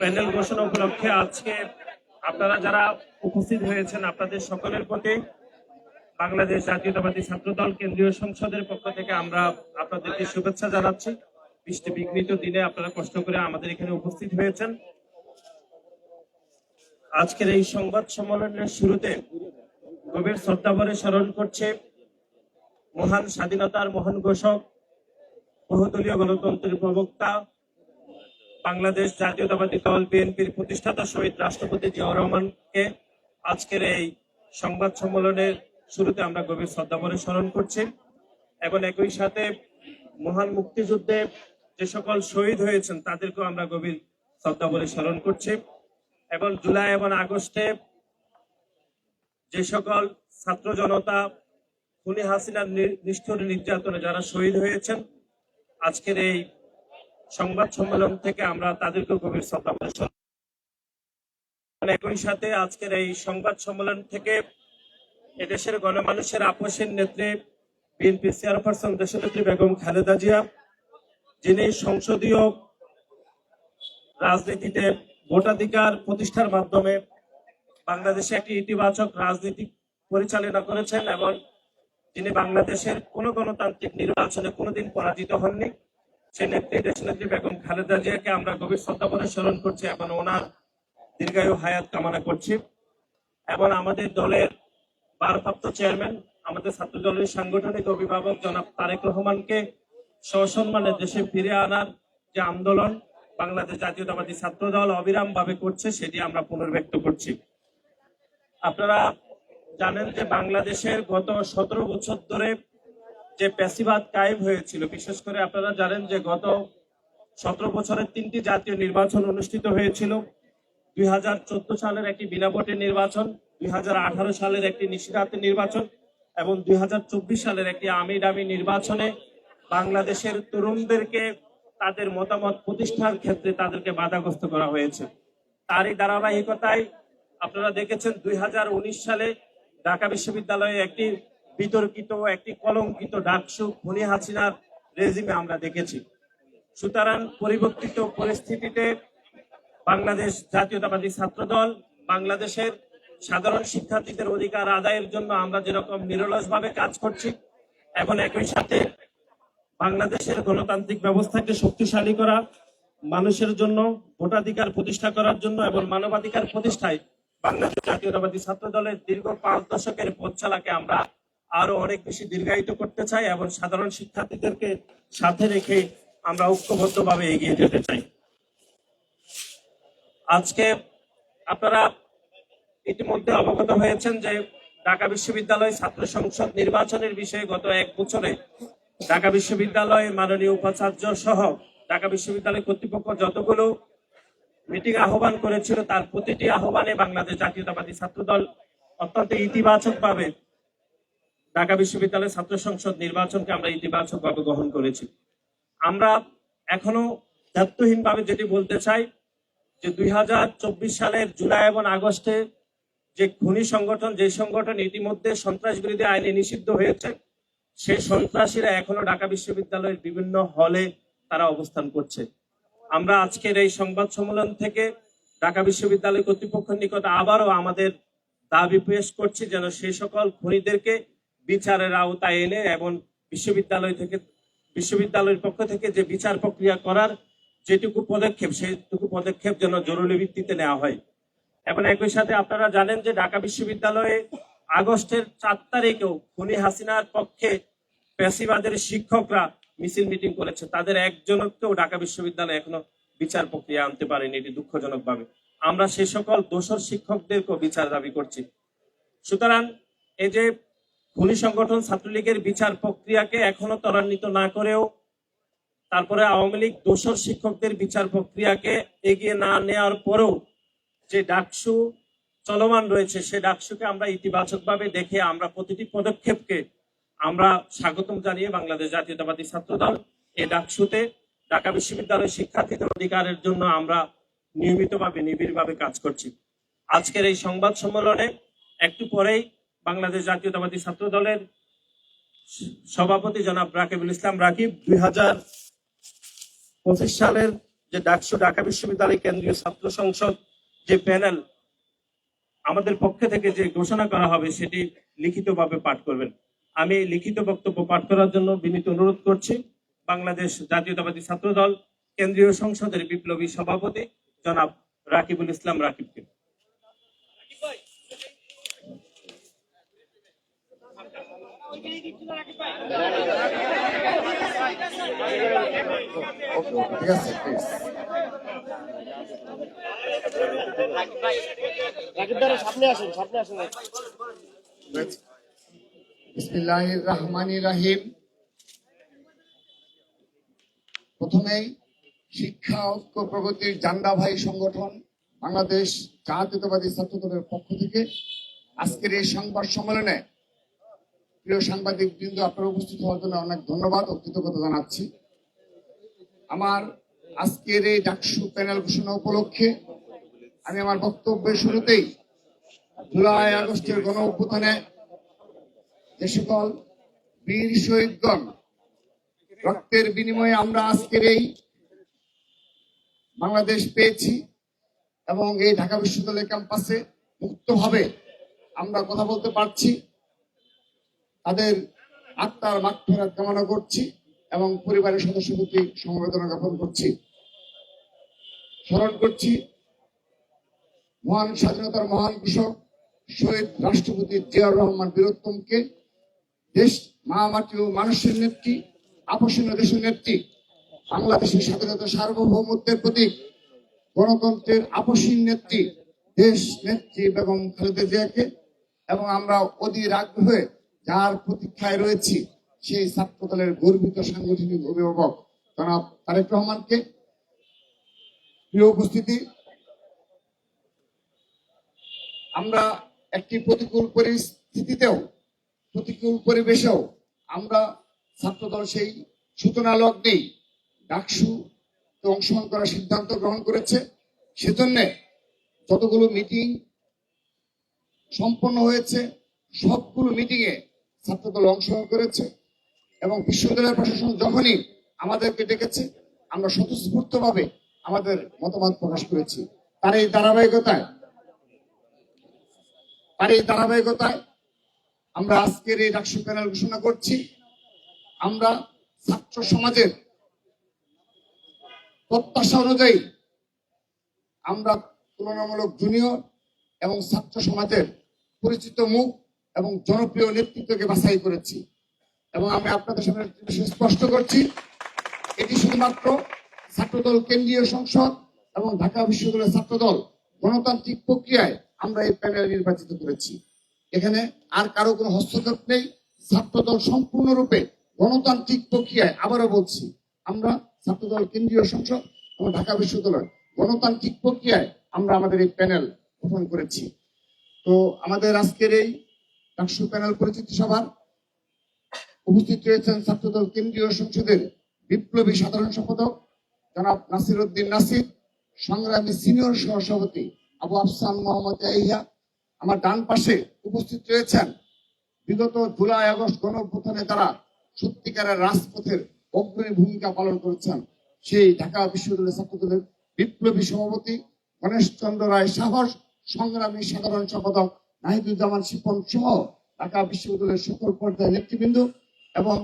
Panel ঘোষণা উপলক্ষে আজকে আপনারা যারা উপস্থিত হয়েছেন, আপনাদের সকলের প্রতি বাংলাদেশ জাতীয়তাবাদী ছাত্র দল কেন্দ্রীয় সংসদের পক্ষ থেকে আমরা আপনাদেরকে শুভেচ্ছা জানাচ্ছি। বৃষ্টি বিঘ্নিত দিনে আপনারা কষ্ট করে আমাদের এখানে উপস্থিত হয়েছেন। আজকের এই সংবাদ সম্মেলনের শুরুতে গভীর শ্রদ্ধাভরে স্মরণ করছে মহান স্বাধীনতার মহান ঘোষক, বহুদলীয় গণতন্ত্রের প্রবক্তা বাংলাদেশ জাতীয়তাবাদী দল বিএনপির প্রতিষ্ঠাতা শহীদ রাষ্ট্রপতি জিয়াউর রহমানকে আজকের এই সংবাদ সম্মেলনের শুরুতে আমরা গভীর শ্রদ্ধাভরে স্মরণ করছি এবং একই সাথে মহান মুক্তিযুদ্ধে যে সকল শহীদ হয়েছেন, তাদেরকেও আমরা গভীর শ্রদ্ধাভরে স্মরণ করছি এবং জুলাই এবং আগস্টে যে সকল ছাত্র জনতা খুনি হাসিনার নিষ্ঠুর নির্যাতনে যারা শহীদ হয়েছেন, আজকের এই সংবাদ সম্মেলন থেকে আমরা তাদেরকে গভীর শ্রদ্ধা করি। একই সাথে আজকের এই সংবাদ সম্মেলন থেকে এদেশের গণমানুষের আপোষের নেত্রী বিএনপি চেয়ারপারসন দেশনেত্রী বেগম খালেদা জিয়া, যিনি সংসদীয় রাজনীতিতে ভোটাধিকার প্রতিষ্ঠার মাধ্যমে বাংলাদেশে একটি ইতিবাচক রাজনীতি পরিচালনা করেছেন এবং তিনি বাংলাদেশের কোন গণতান্ত্রিক নির্বাচনে কোনোদিন পরাজিত হননি খালেদা জিয়াকে আমরা গভীর স্মরণ করছি ওনার দীর্ঘায়ু হায়াত কামনা করছি। এবং আমাদের দলের ভারপ্রাপ্ত চেয়ারম্যান, আমাদের ছাত্র দলের সাংগঠনিক অভিভাবক জনাব তারেক রহমানকে সসম্মানে দেশে ফিরে আনার যে আন্দোলন বাংলাদেশ জাতীয়তাবাদী ছাত্র দল অবিরাম ভাবে করছে, সেটি আমরা পুনর্ব্যক্ত করছি। আপনারা জানেন যে বাংলাদেশের গত সতেরো বছর ধরে যে প্যাসিবাদ কায়েম হয়েছিল, বিশেষ করে আপনারা জানেন যে গত সতেরো বছরের তিনটি জাতীয় নির্বাচন অনুষ্ঠিত হয়েছিল। দুই হাজার চোদ্দ সালের একটি বিনা ভোটের নির্বাচন, দুই হাজার আঠারো সালের একটি নিষিদ্ধার্থের নির্বাচন এবং দুই হাজার চব্বিশ সালের একটি আমি ডামি নির্বাচনে বাংলাদেশের তরুণদেরকে তাদের মতামত প্রতিষ্ঠার ক্ষেত্রে তাদেরকে বাধাগ্রস্ত করা হয়েছে। তারই ধারাবাহিকতায় আপনারা দেখেছেন দুই হাজার উনিশ সালে ঢাকা বিশ্ববিদ্যালয়ে একটি বিতর্কিত একটি কলঙ্কিত ডাকসু খুনি হাসিনার রেজিমে আমরা দেখেছি। সুতরাং পরিবর্তিত পরিস্থিতিতে বাংলাদেশ জাতীয়তাবাদী ছাত্র দল বাংলাদেশের সাধারণ শিক্ষার্থীদের অধিকার আদায়ের জন্য আমরা যেরকম নিরলস ভাবে কাজ করছি, এখন একই সাথে বাংলাদেশের গণতান্ত্রিক ব্যবস্থাকে শক্তিশালী করা, মানুষের জন্য ভোটাধিকার প্রতিষ্ঠা করার জন্য এবং মানবাধিকার প্রতিষ্ঠায় বাংলাদেশ জাতীয়তাবাদী ছাত্র দলের দীর্ঘ পাঁচ দশকের পথ আমরা আরও অনেক বেশি দীর্ঘায়িত করতে চাই এবং সাধারণ শিক্ষার্থীদেরকে সাথে রেখে আমরা ঐক্যবদ্ধভাবে এগিয়ে যেতে চাই। আজকে আপনারা ইতিমধ্যে অবগত হয়েছেন যে ঢাকা বিশ্ববিদ্যালয় ছাত্র সংসদ নির্বাচনের বিষয়ে গত এক বছরে ঢাকা বিশ্ববিদ্যালয় মাননীয় উপাচার্য সহ ঢাকা বিশ্ববিদ্যালয় কর্তৃপক্ষ যতগুলো মিটিং আহ্বান করেছিল, তার প্রতিটি আহ্বানে বাংলাদেশ জাতীয়তাবাদী ছাত্রদল অত্যন্ত ইতিবাচক ভাবে ঢাকা বিশ্ববিদ্যালয় ছাত্র সংসদ নির্বাচনকে আমরা ইতিবাচক ভাবে গ্রহণ করেছি। আমরা এখনও দায়িত্বহীন ভাবে যেটি বলতে চাই যে দুই সালের জুলাই এবং আগস্টে যে খুনি সংগঠন, যে সংগঠন ইতিমধ্যে সন্ত্রাস বিরোধী আইনে নিষিদ্ধ হয়েছে, সেই সন্ত্রাসীরা এখনও ঢাকা বিশ্ববিদ্যালয়ের বিভিন্ন হলে তারা অবস্থান করছে। আমরা আজকের এই সংবাদ সম্মেলন থেকে ঢাকা বিশ্ববিদ্যালয় কর্তৃপক্ষের নিকট আবারও আমাদের দাবি পেশ করছি যেন সেই সকল খুনিদেরকে বিচারের আওতায় এনে এবং বিশ্ববিদ্যালয় থেকে, বিশ্ববিদ্যালয়ের পক্ষ থেকে যে বিচার প্রক্রিয়া করার যেটুকু পদক্ষেপ, সেইটুকু পদক্ষেপ যেন জরুরি ভিত্তিতে নেওয়া হয়। এবং একই সাথে আপনারা জানেন যে ঢাকা বিশ্ববিদ্যালয়ে আগস্টের চার তারিখেও খুনি হাসিনার পক্ষে পেশিবাদের শিক্ষকরা মিছিল মিটিং করেছে। তাদের একজনকেও ঢাকা বিশ্ববিদ্যালয় এখনও বিচার প্রক্রিয়া আনতে পারেনি, এটি দুঃখজনক ভাবে আমরা সে সকল দোষর শিক্ষকদেরকেও বিচার দাবি করছি। সুতরাং এই যে খুনি সংগঠন ছাত্রলীগের বিচার প্রক্রিয়াকে এখনও ত্বরান্বিত না করেও তারপরে আওয়ামী লীগ দোষর শিক্ষকদের বিচার প্রক্রিয়াকে এগিয়ে না নেওয়ার পরেও যে ডাকসু চলমান রয়েছে, সে ডাকসুকে আমরা ইতিবাচক ভাবে দেখে আমরা প্রতিটি পদক্ষেপকে আমরা স্বাগতম জানিয়ে বাংলাদেশ জাতীয়তাবাদী ছাত্র দল এই ডাকসুতে ঢাকা বিশ্ববিদ্যালয়ের শিক্ষার্থীদের অধিকারের জন্য আমরা নিয়মিতভাবে, নিবিড়ভাবে কাজ করছি। আজকের এই সংবাদ সম্মেলনে একটু পরেই বাংলাদেশ জাতীয়তাবাদী ছাত্র দলের সভাপতি জনাব রাকিবুল ইসলাম রাকিব, দুই হাজার পঁচিশ সালের যে ডাকসু ঢাকা বিশ্ববিদ্যালয় কেন্দ্রীয় ছাত্র সংসদ যে প্যানেল আমাদের পক্ষ থেকে যে ঘোষণা করা হবে সেটি লিখিতভাবে পাঠ করবেন। আমি লিখিত বক্তব্য পাঠ করার জন্য বিনীত অনুরোধ করছি। বাংলাদেশ জাতীয়তাবাদী ছাত্র দল কেন্দ্রীয় সংসদের বিপ্লবী সভাপতি জনাব রাকিবুল ইসলাম রাকিবকে। ঠিক প্রথমেই শিক্ষা, ঐক্য প্রগতির জান্ডা ভাই সংগঠন বাংলাদেশ জাতীয়তাবাদী ছাত্র দলের পক্ষ থেকে আজকের এই সংবাদ সম্মেলনে প্রিয় সাংবাদিক বৃন্দ, আপনারা উপস্থিত হওয়ার জন্য অনেক ধন্যবাদ ও কৃতজ্ঞতা জানাচ্ছি। আমার আজকের এই ডাকসু প্যানেল ঘোষণা উপলক্ষে আমি আমার বক্তব্যের শুরুতেই জুলাই আগস্টের গণ অভ্যুত্থানে যে সকল বীর শহীদগণ রক্তের বিনিময়ে আমরা আজকের এই বাংলাদেশ পেয়েছি এবং এই ঢাকা বিশ্ববিদ্যালয় ক্যাম্পাসে মুক্তভাবে আমরা কথা বলতে পারছি। তাদের আত্মার মাগফেরাত কামনা করছি এবং পরিবারের সদস্য প্রতি সমবেদনা জ্ঞাপন করছি। স্মরণ করছি, মহান স্বাধীনতার মহান কৃষক শহীদ রাষ্ট্রপতি জিয়াউর রহমান বীরোত্তমকে, দেশ মা মাটি ও মানুষের নেত্রী, আপসীন দেশের নেত্রী, বাংলাদেশের স্বাধীনতা সার্বভৌমত্বের প্রতীক, গণতন্ত্রের আপসীন নেত্রী, দেশ নেত্রী বেগম খালেদা জিয়াকে, এবং আমরা অধীর আগ্রহে যার প্রতীক্ষায় রয়েছি? সেই ছাত্র দলের গর্বিত সাংগঠনিক অভিভাবক জনাব তারেক রহমানকে। প্রিয় উপস্থিতি, আমরা একটি প্রতিকূল পরিস্থিতিতেও, প্রতিকূল পরিবেশেও আমরা ছাত্রদল সেই সূচনা লগ্নেই ডাকসু অংশগ্রহণ করার সিদ্ধান্ত গ্রহণ করেছে। সেজন্য যতগুলো মিটিং সম্পন্ন হয়েছে, সবগুলো মিটিং এ ছাত্রদল অংশগ্রহণ করেছে এবং বিশ্ববিদ্যালয়ের প্রশাসন যখনই আমাদেরকে ডেকেছে, আমরা স্বতঃস্ফূর্ত ভাবে আমাদের মতামত প্রকাশ করেছি। তার এই ধারাবাহিকতায়, তার এই ধারাবাহিকতায় আমরা আজকের এই ডাকসু প্যানেল ঘোষণা করছি। আমরা ছাত্র সমাজের প্রত্যাশা অনুযায়ী আমরা তুলনামূলক জুনিয়র এবং ছাত্র সমাজের পরিচিত মুখ এবং জনপ্রিয় নেতৃত্বকে বাছাই করেছি। এবং আমি আপনাদের সামনে স্পষ্ট করছি, এটি শুধুমাত্র ছাত্রদল কেন্দ্রীয় সংসদ এবং ঢাকা বিশ্ববিদ্যালয়ের ছাত্রদল গণতান্ত্রিক প্রক্রিয়ায় আমরা এই প্যানেল নির্বাচিত করেছি। এখানে আর কারও কোনো হস্তক্ষেপ নেই, ছাত্রদল সম্পূর্ণরূপে গণতান্ত্রিক প্রক্রিয়ায়, আবারও বলছি, আমরা ছাত্রদল কেন্দ্রীয় সংসদ এবং ঢাকা বিশ্ববিদ্যালয় গণতান্ত্রিক প্রক্রিয়ায় আমরা আমাদের এই প্যানেল গঠন করেছি। তো আমাদের আজকের এই ডাকসু প্যানেল পরিচিতি সভার উপস্থিত রয়েছেন ছাত্রদল কেন্দ্রীয় সংসদের বিপ্লবী সাধারণ সম্পাদক জনাব নাসির উদ্দিন নাসির, সংগ্রামী সিনিয়র সহসভাপতি আবু আফসান মোহাম্মদ ইয়াহিয়া। আমার ডান পাশে উপস্থিত রয়েছেন বিগত জুলাই, আগস্ট গণ তারা সত্যিকারের রাজপথের অগ্রণী ভূমিকা পালন করেছেন, সেই ঢাকা বিশ্ববিদ্যালয় ছাত্রদলের বিপ্লবী সভাপতি গণেশ চন্দ্র রায় সাহস, সংগ্রামী সাধারণ সম্পাদক নাহিদুজ্জামান শিপন সহ ঢাকা বিশ্ববিদ্যালয়ের সকল পর্যায়ের নেতৃবৃন্দ এবং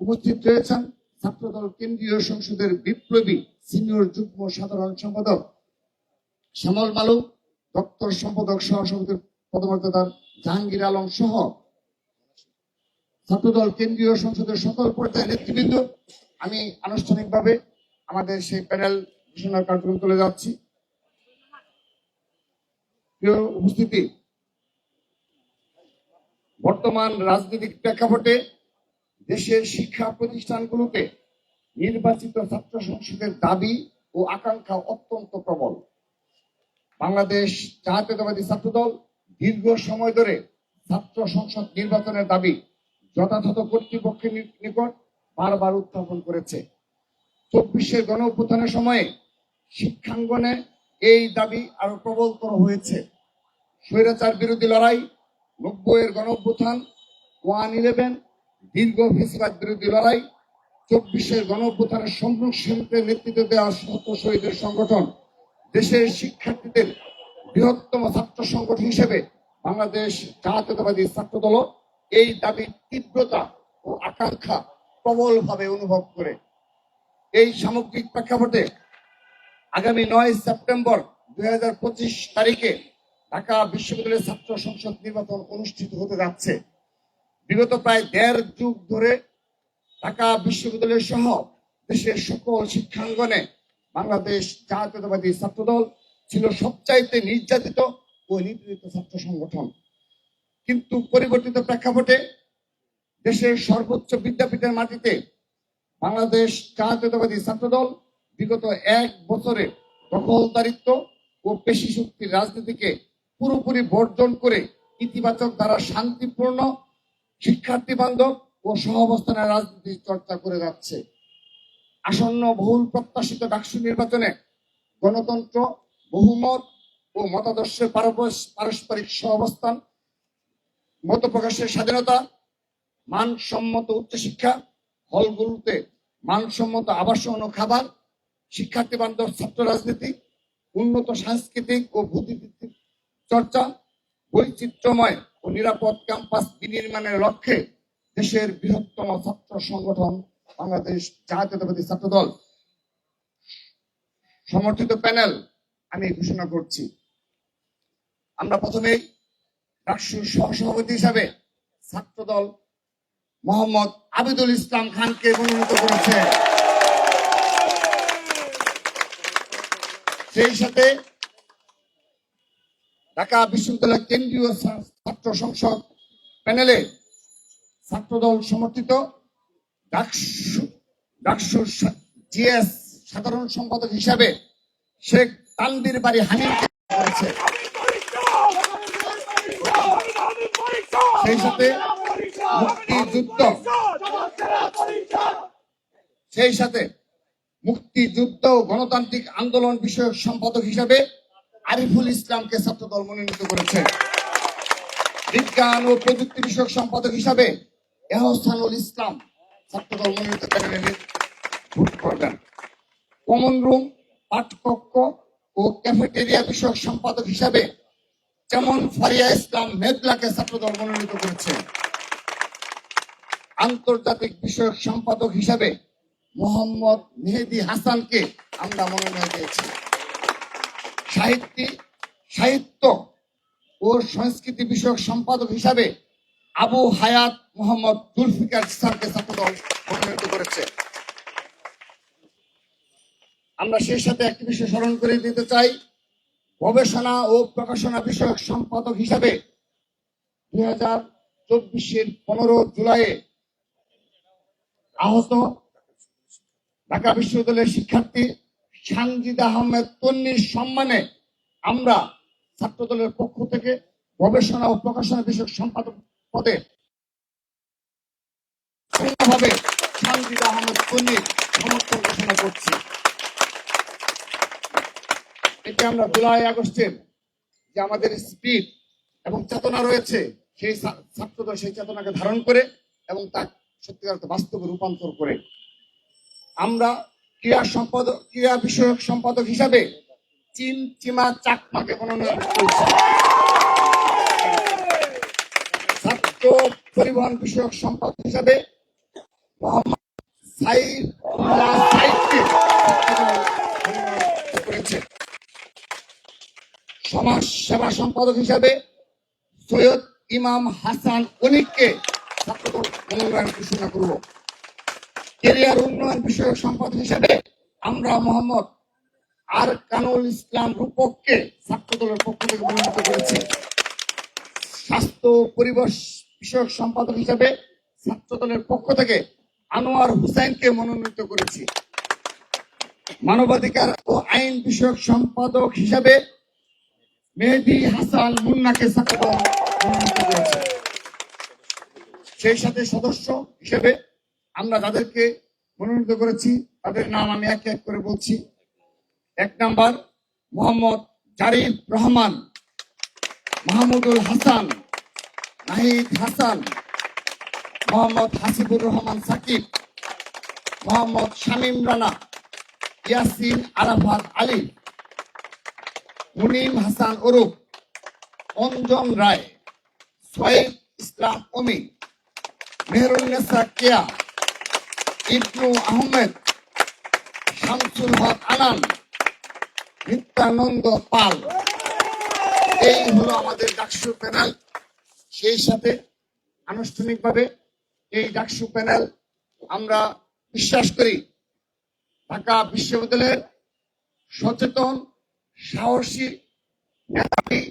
উপস্থিত রয়েছেন ছাত্রদল কেন্দ্রীয় সংসদের বিপ্লবী সিনিয়র যুগ্ম সাধারণ সম্পাদক শ্যামল মালু, দপ্তর সম্পাদক সহ সমিতির পদমর্যাদার জাহাঙ্গীর আলম সহ ছাত্রদল কেন্দ্রীয় সংসদের সকল পর্যায়ের নেতৃবৃন্দ। আমি আনুষ্ঠানিকভাবে আমাদের সেই প্যানেল ঘোষণার কার্যক্রম তুলে যাচ্ছি প্রিয় উপস্থিতি বর্তমান রাজনৈতিক প্রেক্ষাপটে দেশের শিক্ষা প্রতিষ্ঠানগুলোতে নির্বাচিত ছাত্র সংসদের দাবি ও আকাঙ্ক্ষা অত্যন্ত প্রবল। বাংলাদেশ জাতীয়তাবাদী ছাত্রদল দীর্ঘ সময় ধরে ছাত্র সংসদ নির্বাচনের দাবি যথাযথ কর্তৃপক্ষের নিকট বারবার উত্থাপন করেছে। চব্বিশের গণ অভ্যুত্থানের সময়ে শিক্ষাঙ্গনে এই দাবি আরও প্রবলতর হয়েছে। স্বৈরাচার বিরোধী লড়াই নব্বইয়ের গণ অভ্যুত্থান ওয়ান ইলেভেন, দীর্ঘ ফেসিবাদ বিরোধী লড়াই, চব্বিশের গণ অভ্যুত্থানের সম্মুখে নেতৃত্ব দেওয়া শত শহীদের সংগঠন, দেশের শিক্ষার্থীদের বৃহত্তম ছাত্র সংগঠন হিসেবে বাংলাদেশ জাতীয়তাবাদী ছাত্র দল এই দাবির তীব্রতা ও আকাঙ্ক্ষা প্রবলভাবে অনুভব করে। এই সামগ্রিক প্রেক্ষাপটে আগামী নয় সেপ্টেম্বর দুই হাজার পঁচিশ তারিখে ঢাকা বিশ্ববিদ্যালয়ের ছাত্র সংসদ নির্বাচন অনুষ্ঠিত হতে যাচ্ছে। বিগত প্রায় দেড় যুগ ধরে ঢাকা বিশ্ববিদ্যালয় সহ দেশের সকল শিক্ষাঙ্গনে বাংলাদেশ জাতীয়তাবাদী ছাত্রদল ছিল সবচাইতে নির্যাতিত ও নিপীড়িত ছাত্র সংগঠন। কিন্তু পরিবর্তিত প্রেক্ষাপটে দেশের সর্বোচ্চ বিদ্যাপীঠের মাটিতে বাংলাদেশ জাতীয়তাবাদী ছাত্রদল বিগত এক বছরে দখলদারিত্ব ও পেশি শক্তির রাজনীতিকে পুরোপুরি বর্জন করে ইতিবাচক দ্বারা শান্তিপূর্ণ শিক্ষার্থী বান্ধব ও সহাবস্থানের রাজনীতি চর্চা করে যাচ্ছে। আসন্ন বহুল প্রত্যাশিত ডাকসু নির্বাচনে গণতন্ত্র, বহুমত ও মতাদর্শের পারস্পরিক সহাবস্থান মত প্রকাশের স্বাধীনতা, মানসম্মত উচ্চশিক্ষা, হলগুলোতে মানসম্মত আবাসন ও খাবার, শিক্ষার্থী বান্ধব, ছাত্র রাজনীতি, উন্নত সাংস্কৃতিক ও বুদ্ধিবৃত্তিক চর্চা, বৈচিত্র্যময় ও নিরাপদ ক্যাম্পাস বিনির্মাণের লক্ষ্যে দেশের বৃহত্তম ছাত্র সংগঠন বাংলাদেশ জাতীয়তাবাদী ছাত্র দল সমর্থিত প্যানেল আমি ঘোষণা করছি। আমরা প্রথমেই ডাকসুর সহসভাপতি হিসাবে ছাত্রদল মোহাম্মদ আবিদুল ইসলাম খানকে মনোনীত করেছে। সেই সাথে ঢাকা বিশ্ববিদ্যালয় কেন্দ্রীয় ছাত্র সংসদ প্যানেলে ছাত্রদল সমর্থিত। জিএস সাধারণ সম্পাদক হিসাবে শেখ তানবির বাড়ি হানিফকে করেছে সেই সাথে মুক্তিযুদ্ধ সেই সাথে মুক্তিযুদ্ধ গণতান্ত্রিক আন্দোলন বিষয়ক সম্পাদক হিসাবে আরিফুল ইসলামকে ছাত্রদল মনোনীত করেছে। বিজ্ঞান ও প্রযুক্তি বিষয়ক সম্পাদক হিসাবে এহসানুল ইসলাম ছাত্রদল মনোনীত প্যানেলে ভোট করবেন কমন রুম পাঠকক্ষ ও ক্যাফেটেরিয়া বিষয়ক সম্পাদক হিসাবে যেমন ফারিয়া ইসলাম মেঘলাকে ছাত্রদল মনোনীত করেছে। আন্তর্জাতিক বিষয়ক সম্পাদক হিসাবে মোহাম্মদ মেহেদি হাসানকে আমরা মনোনয়ন দিয়েছি। সাহিত্যি সাহিত্য ও সংস্কৃতি বিষয়ক সম্পাদক হিসাবে আবু হায়াত মোহাম্মদ জুলফিকার স্যারকে মনোনীত করেছে। আমরা সেই সাথে একটি বিষয় স্মরণ করে দিতে চাই। গবেষণা ও প্রকাশনা বিষয়ক সম্পাদক হিসাবে দুই হাজার চব্বিশের পনেরো জুলাইয়ে আহত ঢাকা বিশ্ববিদ্যালয়ের শিক্ষার্থী সানজিদ আহমেদ তন্নির সম্মানে আমরা ছাত্রদলের পক্ষ থেকে গবেষণা ও প্রকাশনা বিষয়ক সম্পাদক পদে সানজিদ আহমেদ তন্নির সমর্থন ঘোষণা করছি। আমরা জুলাই আগস্টের যে আমাদের স্পিড এবং চেতনা রয়েছে, সেই ছাত্রদল সেই চেতনাকে ধারণ করে এবং তা সত্যিকার বাস্তবে রূপান্তর করে। আমরা ক্রীড়া সম্পাদক, ক্রীড়া বিষয়ক সম্পাদক হিসাবে চিম চিমা চাকমাকে মনোনয়ন করেছি। ছাত্র পরিবহন বিষয়ক সম্পাদক হিসাবে মোহাম্মদ করেছে। সমাজ সেবা সম্পাদক হিসাবে সৈয়দ ইমাম হাসান অনিককে ছাত্রদল মনোনয়ন ঘোষণা করব। কেরিয়ার উন্নয়ন বিষয়ক সম্পাদক হিসাবে আমরা মোহাম্মদ আর কানুল ইসলাম রূপককে ছাত্রদলের পক্ষ থেকে মনোনীত করেছি। স্বাস্থ্য পরিবেশ বিষয়ক সম্পাদক হিসাবে ছাত্রদলের পক্ষ থেকে আনোয়ার হুসাইনকে মনোনীত করেছি। মানবাধিকার ও আইন বিষয়ক সম্পাদক হিসাবে মেহেদি হাসান মুন্নাকে ছাত্রদল মনোনীত করেছে। সেই সাথে সদস্য হিসেবে আমরা যাদেরকে মনোনীত করেছি, তাদের নাম আমি এক এক করে বলছি। এক নাম্বার, মোহাম্মদ জারিফ রহমান, মাহমুদুল হাসান, নাহিদ হাসান, মোহাম্মদ হাসিবুর রহমান সাকিব, মোহাম্মদ শামীম রানা, ইয়াসিন আরাফাত আলী, মুনিম হাসান ওরুফ অঞ্জন রায় সোয়েব ইসলাম অমিন অমি মেহরুন্নেসা কেয়া ইবনু আহমেদ, শামসুল হক আনান, নিত্যানন্দ পাল। এই হলো আমাদের ডাকসু প্যানেল। সেই সাথে আনুষ্ঠানিকভাবে এই ডাকসু প্যানেল আমরা বিশ্বাস করি। ঢাকা বিশ্ববিদ্যালয়ের সচেতন, সাহসী মেধাবী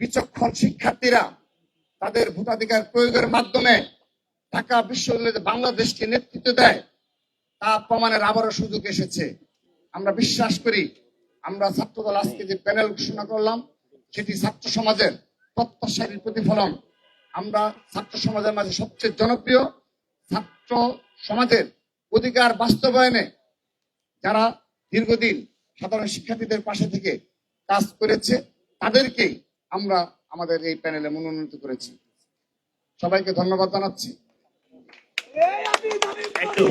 বিচক্ষণ শিক্ষার্থীরা তাদের ভোটাধিকার প্রয়োগের মাধ্যমে ঢাকা বিশ্ববিদ্যালয়ে বাংলাদেশকে নেতৃত্ব দেয়, তা প্রমাণের আবারও সুযোগ এসেছে। আমরা বিশ্বাস করি, আমরা ছাত্রদল আজকে যে প্যানেল ঘোষণা করলাম, সেটি ছাত্র সমাজের প্রত্যাশার প্রতিফলন। আমরা ছাত্র সমাজের মাঝে সবচেয়ে জনপ্রিয় ছাত্র সমাজের অধিকার বাস্তবায়নে যারা দীর্ঘদিন সাধারণ শিক্ষার্থীদের পাশে থেকে কাজ করেছে, তাদেরকেই আমরা আমাদের এই প্যানেলে মনোনীত করেছি। সবাইকে ধন্যবাদ জানাচ্ছি। একটু